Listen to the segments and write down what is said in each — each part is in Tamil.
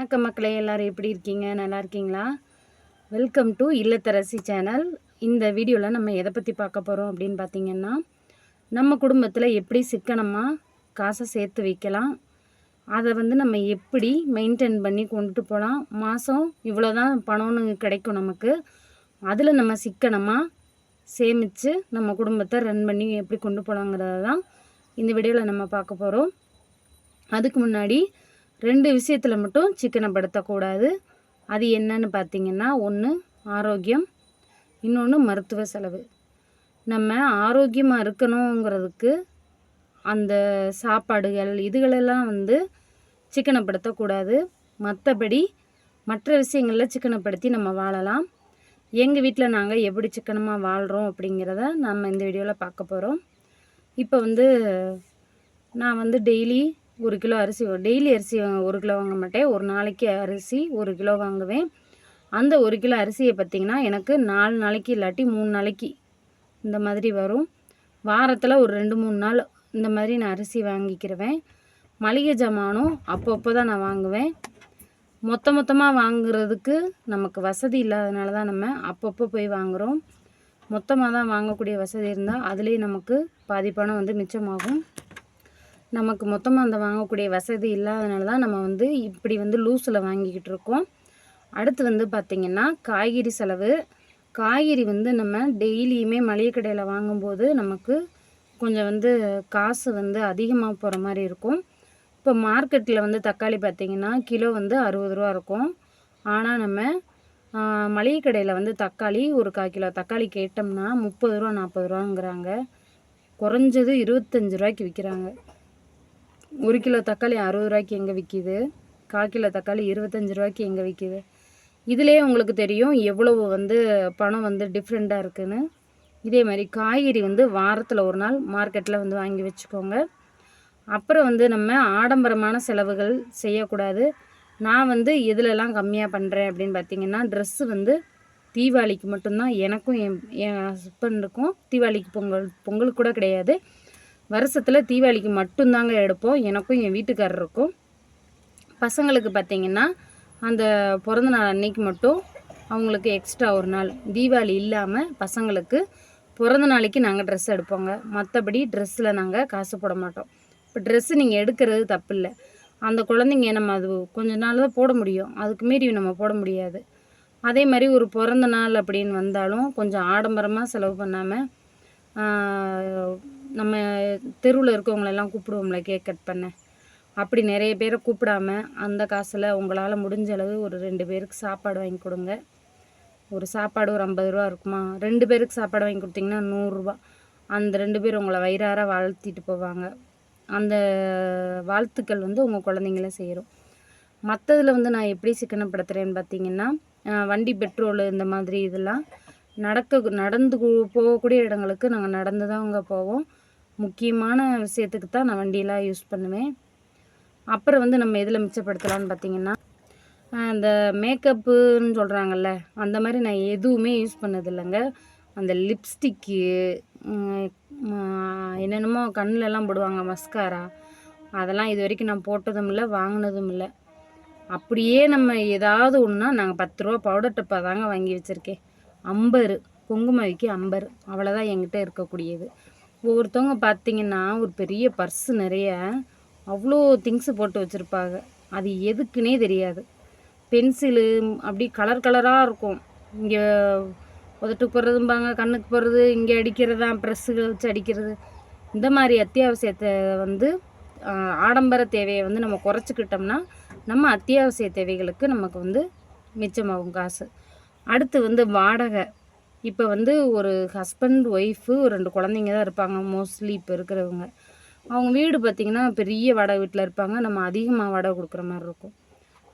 வணக்கம் மக்களே எல்லாரும் எப்படி இருக்கீங்க? நல்லா இருக்கீங்களா? வெல்கம் டு இல்லத்தரசி சேனல் இந்த வீடியோவில் நம்ம எதை பற்றி பார்க்க போகிறோம் அப்படின்னு பார்த்தீங்கன்னா நம்ம குடும்பத்தில் எப்படி சிக்கனமாக காசை சேர்த்து வைக்கலாம் அதை வந்து நம்ம எப்படி மெயின்டைன் பண்ணி கொண்டுட்டு போகலாம் மாதம் இவ்வளோ தான் பணம்னு கிடைக்கும் நமக்கு. அதில் நம்ம சிக்கனமாக சேமித்து நம்ம குடும்பத்தை ரன் பண்ணி எப்படி கொண்டு போகலாங்கிறத தான் இந்த வீடியோவில் நம்ம பார்க்க போகிறோம் அதுக்கு முன்னாடி ரெண்டு விஷயத்தில் மட்டும் சிக்கனப்படுத்தக்கூடாது. அது என்னன்னு பார்த்தீங்கன்னா ஒன்று ஆரோக்கியம் இன்னொன்று மருத்துவ செலவு. நம்ம ஆரோக்கியமாக இருக்கணுங்கிறதுக்கு அந்த சாப்பாடுகள் இதுகளெல்லாம் வந்து சிக்கனப்படுத்தக்கூடாது. மற்றபடி மற்ற விஷயங்களில் சிக்கனப்படுத்தி நம்ம வாழலாம். எங்கள் வீட்டில் நாங்கள் எப்படி சிக்கனமாக வாழ்கிறோம் அப்படிங்கிறத நம்ம இந்த வீடியோவில் பார்க்க போகிறோம் இப்போ வந்து நான் வந்து டெய்லி ஒரு கிலோ அரிசி டெய்லி அரிசி ஒரு கிலோ வாங்க மாட்டேன். ஒரு நாளைக்கு அரிசி ஒரு கிலோ வாங்குவேன். அந்த ஒரு கிலோ அரிசியை பார்த்திங்கன்னா எனக்கு நாலு நாளைக்கு இல்லாட்டி மூணு நாளைக்கு இந்த மாதிரி வரும். வாரத்தில் ஒரு ரெண்டு மூணு நாள் இந்த மாதிரி நான் அரிசி வாங்கிக்கிறவேன். மளிகை ஜாமானும் அப்பப்போ தான் நான் வாங்குவேன். மொத்த மொத்தமாக வாங்குறதுக்கு நமக்கு வசதி இல்லாதனால தான் நம்ம அப்பப்போ போய் வாங்குகிறோம் மொத்தமாக தான் வாங்கக்கூடிய வசதி இருந்தால் அதுலேயும் நமக்கு பாதி பணம் வந்து மிச்சமாகும். நமக்கு மொத்தமாக அந்த வாங்கக்கூடிய வசதி இல்லாதனால தான் நம்ம வந்து இப்படி வந்து லூஸில் வாங்கிக்கிட்டு இருக்கோம். அடுத்து வந்து பார்த்திங்கன்னா காய்கறி செலவு. காய்கறி வந்து நம்ம டெய்லியுமே மளிகை கடையில் வாங்கும்போது நமக்கு கொஞ்சம் வந்து காசு வந்து அதிகமாக போகிற மாதிரி இருக்கும். இப்போ மார்க்கெட்டில் வந்து தக்காளி பார்த்திங்கன்னா கிலோ வந்து அறுபது ரூபா இருக்கும். ஆனால் நம்ம மளிகை கடையில் வந்து தக்காளி ஒரு கால் கிலோ தக்காளி கேட்டோம்னா முப்பது ரூபா நாற்பது ரூபாங்கிறாங்க. குறைஞ்சது இருபத்தஞ்சி ரூபாய்க்கு விற்கிறாங்க ஒரு கிலோ தக்காளி அறுபது ரூபாய்க்கு எங்கே விற்கிது கால் கிலோ தக்காளி இருபத்தஞ்சி ரூபாய்க்கு எங்கே விற்கிது இதுலேயே உங்களுக்கு தெரியும் எவ்வளவு வந்து பணம் வந்து டிஃப்ரெண்ட்டாக இருக்குன்னு. இதே மாதிரி காய்கறி வந்து வாரத்தில் ஒரு நாள் மார்க்கெட்டில் வந்து வாங்கி வச்சுக்கோங்க. அப்புறம் வந்து நம்ம ஆடம்பரமான செலவுகள் செய்யக்கூடாது. நான் வந்து எதுலலாம் கம்மியாக பண்ணுறேன் அப்படின்னு பார்த்தீங்கன்னா ட்ரெஸ்ஸு வந்து தீபாவளிக்கு மட்டும்தான் எனக்கும் என் என் ஹஸ்பண்டுக்கும் தீபாவளிக்கு பொங்கல் பொங்கலுக்கு கூட கிடையாது. வருஷத்தில் தீபாவளிக்கு மட்டும்தாங்க எடுப்போம். எனக்கும் என் வீட்டுக்காரருக்கும். பசங்களுக்கு பார்த்திங்கன்னா அந்த பிறந்த நாள் அன்னைக்கு மட்டும் அவங்களுக்கு எக்ஸ்ட்ரா ஒரு நாள். தீபாவளி இல்லாமல் பசங்களுக்கு பிறந்த நாளைக்கு நாங்கள் ட்ரெஸ் எடுப்போங்க. மற்றபடி ட்ரெஸ்ஸில் நாங்கள் காசு போட மாட்டோம். இப்போ ட்ரெஸ்ஸு நீங்கள் எடுக்கிறது தப்பு இல்லை அந்த குழந்தைங்க நம்ம அது கொஞ்ச நாள் தான் போட முடியும். அதுக்கு மீறி நம்ம போட முடியாது. அதே மாதிரி ஒரு பிறந்த நாள் அப்படின்னு வந்தாலும் கொஞ்சம் ஆடம்பரமாக செலவு பண்ணாமல் நம்ம தெருவில் இருக்கவங்களெல்லாம் கூப்பிடுவோம்ல கேக் கட் பண்ண. அப்படி நிறைய பேரை கூப்பிடாம அந்த காசில் உங்களால் முடிஞ்ச அளவு ஒரு ரெண்டு பேருக்கு சாப்பாடு வாங்கி கொடுங்க. ஒரு சாப்பாடு ஒரு ஐம்பது ரூபா இருக்குமா? ரெண்டு பேருக்கு சாப்பாடு வாங்கி கொடுத்தீங்கன்னா நூறுரூவா அந்த ரெண்டு பேர் உங்களை வயிறார வாழ்த்திட்டு போவாங்க. அந்த வாழ்த்துக்கள் வந்து உங்கள் குழந்தைங்கள செய்கிறோம் மற்றதில் வந்து நான் எப்படி சிக்கனப்படுத்துகிறேன்னு பார்த்தீங்கன்னா வண்டி பெட்ரோலு இந்த மாதிரி இதெல்லாம் நடக்க நடந்து போகக்கூடிய இடங்களுக்கு நாங்கள் நடந்து தான் அங்கே போவோம். முக்கியமான விஷயத்துக்கு தான் நான் வண்டியெல்லாம் யூஸ் பண்ணுவேன். அப்புறம் வந்து நம்ம எதில் மிச்சப்படுத்தலாம்னு பார்த்தீங்கன்னா அந்த இந்த மேக்கப்புன்னு சொல்கிறாங்கல்ல அந்த மாதிரி நான் எதுவுமே யூஸ் பண்ணதில்லைங்க. அந்த லிப்ஸ்டிக்கு என்னென்னமோ கண்ணுலலாம் போடுவாங்க மஸ்காரா அதெல்லாம் இது வரைக்கும் நான் போட்டதும் இல்லை வாங்கினதும் இல்லை. அப்படியே நம்ம ஏதாவது ஒன்றுனா நாங்கள் பத்து ரூபா பவுடர் டப்பா தாங்க வாங்கி வச்சுருக்கேன். அம்பரு குங்குமவிக்கு அம்பர் அவ்வளோதான் என்கிட்ட இருக்கக்கூடியது. ஒவ்வொருத்தவங்க பார்த்தீங்கன்னா ஒரு பெரிய பர்ஸு நிறைய அவ்வளோ திங்ஸு போட்டு வச்சுருப்பாங்க. அது எதுக்குன்னே தெரியாது. பென்சிலு அப்படி கலர் கலராக இருக்கும். இங்கே உதட்டுக்கு போடுறதும்பாங்க கண்ணுக்கு போடுறது இங்கே அடிக்கிறது தான் ப்ரெஸ்ஸுகளை வச்சு அடிக்கிறது. இந்த மாதிரி அத்தியாவசியத்தை வந்து ஆடம்பர தேவையை வந்து நம்ம குறைச்சிக்கிட்டோம்னா நம்ம அத்தியாவசிய தேவைகளுக்கு நமக்கு வந்து மிச்சமாகும் காசு. அடுத்து வந்து வாடகை. இப்போ வந்து ஒரு ஹஸ்பண்ட் ஒய்ஃபு ரெண்டு குழந்தைங்க தான் இருப்பாங்க. மோஸ்ட்லி இப்போ இருக்கிறவங்க. அவங்க வீடு பார்த்திங்கன்னா பெரிய வாடகை வீட்டில் இருப்பாங்க. நம்ம அதிகமாக வாடகை கொடுக்குற மாதிரி இருக்கும்.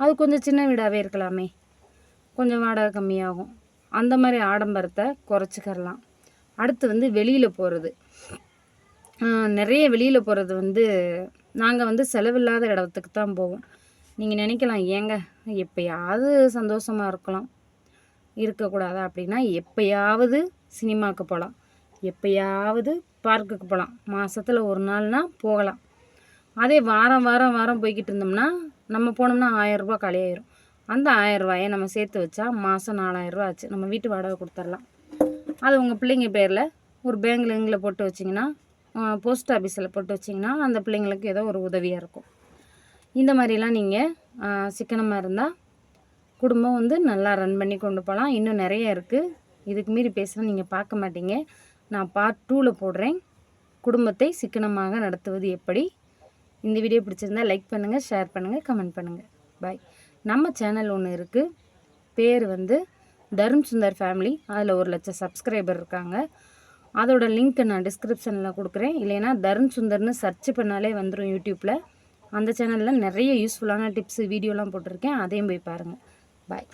அது கொஞ்சம் சின்ன வீடாகவே இருக்கலாமே. கொஞ்சம் வாடகை கம்மியாகும். அந்த மாதிரி ஆடம்பரத்தை குறைச்சிக்கரலாம் அடுத்து வந்து வெளியில் போகிறது நிறைய வெளியில் போகிறது வந்து நாங்கள் வந்து செலவில்லாத இடத்துக்கு தான் போவோம். நீங்கள் நினைக்கலாம் ஏங்க எப்போயாவது சந்தோஷமாக இருக்கலாம். இருக்கக்கூடாதா அப்படின்னா எப்பயாவது சினிமாவுக்கு போகலாம். எப்பயாவது பார்க்குக்கு போகலாம். மாதத்தில் ஒரு நாள்னால் போகலாம். அதே வாரம் வாரம் வாரம் போய்கிட்டு இருந்தோம்னா நம்ம போனோம்னா ஆயரூபா காலியாயிரும். அந்த ஆயரூபாயை நம்ம சேர்த்து வச்சா மாதம் நாலாயிரரூபா ஆச்சு. நம்ம வீட்டு வாடகை கொடுத்துர்லாம் அது உங்கள் பிள்ளைங்க பேரில் ஒரு பேங்கில் எங்கில் போட்டு வச்சிங்கன்னா போஸ்ட் ஆஃபீஸில் போட்டு வச்சிங்கன்னா அந்த பிள்ளைங்களுக்கு ஏதோ ஒரு உதவியாக இருக்கும். இந்த மாதிரிலாம் நீங்கள் சிக்கனமாக இருந்தால் குடும்பம் வந்து நல்லா ரன் பண்ணி கொண்டு போகலாம் இன்னும் நிறைய இருக்குது இதுக்கு மீறி பேசுகிறேன் நீங்கள் பார்க்க மாட்டீங்க. நான் பார்ட் டூவில் போடுறேன். குடும்பத்தை சிக்கனமாக நடத்துவது எப்படி? இந்த வீடியோ பிடிச்சிருந்தா லைக் பண்ணுங்கள் ஷேர் பண்ணுங்கள் கமெண்ட் பண்ணுங்கள் பாய் நம்ம சேனல் ஒன்று இருக்குது பேர் வந்து தருண் சுந்தர் ஃபேமிலி அதில் ஒரு லட்சம் சப்ஸ்கிரைபர் இருக்காங்க. அதோட லிங்க்கை நான் டிஸ்கிரிப்ஷனில் கொடுக்குறேன். இல்லைன்னா தருண் சுந்தர்னு சர்ச் பண்ணாலே வந்துடும் யூடியூப்பில் அந்த சேனலில் நிறைய யூஸ்ஃபுல்லான டிப்ஸு வீடியோலாம் போட்டிருக்கேன். அதையும் போய் பாருங்கள் பாய்